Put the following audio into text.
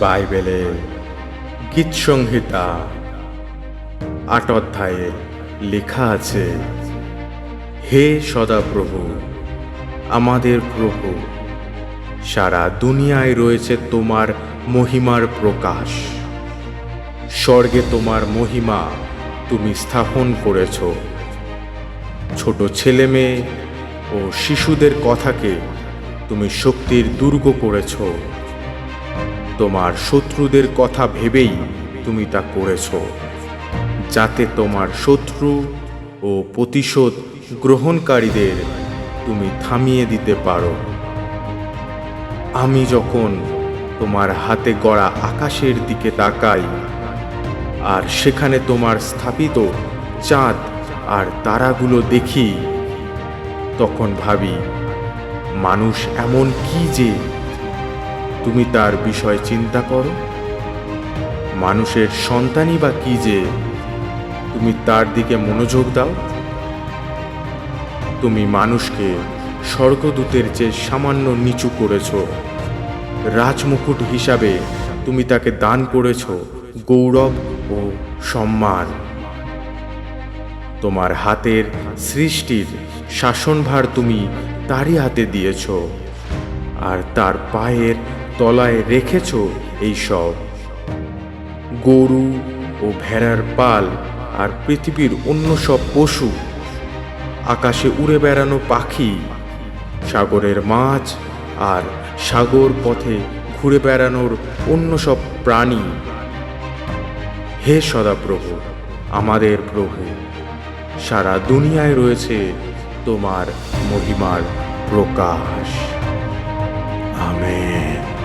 বাইবেলে গীত সংহিতা আট অধ্যায়ে লেখা আছে, হে সদাপ্রভু, আমাদের প্রভু, সারা দুনিয়ায় রয়েছে তোমার মহিমার প্রকাশ। স্বর্গে তোমার মহিমা তুমি স্থাপন করেছ। ছোট ছেলে মেয়ে ও শিশুদের কথাকে তুমি শক্তির দুর্গ করেছ। তোমার শত্রুদের কথা ভেবেই তুমি তা করেছ, যাতে তোমার শত্রু ও প্রতিশোধ গ্রহণকারীদের তুমি থামিয়ে দিতে পারো। আমি যখন তোমার হাতে গড়া আকাশের দিকে তাকাই, আর সেখানে তোমার স্থাপিত চাঁদ আর তারাগুলো দেখি, তখন ভাবি, মানুষ এমন কি যে তুমি তার বিষয় চিন্তা করো। মানুষের সন্তানই বা কি যে, তুমি তার দিকে মনোযোগ দাও। তুমি মানুষকে স্বর্গদূতের চেয়ে সামান্য নিচু করেছ। রাজমুকুট হিসাবে তুমি তাকে দান করেছ গৌরব ও সম্মান। তোমার হাতের সৃষ্টির শাসনভার তুমি তারই হাতে দিয়েছ। আর তার পায়ের তলায় রেখেছ এই সব। গরু ও ভেড়ার পাল আর পৃথিবীর অন্য সব পশু, আকাশে উড়ে বেড়ানো পাখি, সাগরের মাছ আর সাগর পথে ঘুরে বেড়ানোর অন্য সব প্রাণী। হে সদাপ্রভু, আমাদের প্রভু, সারা দুনিয়ায় রয়েছে তোমার মহিমার প্রকাশ। আমেন।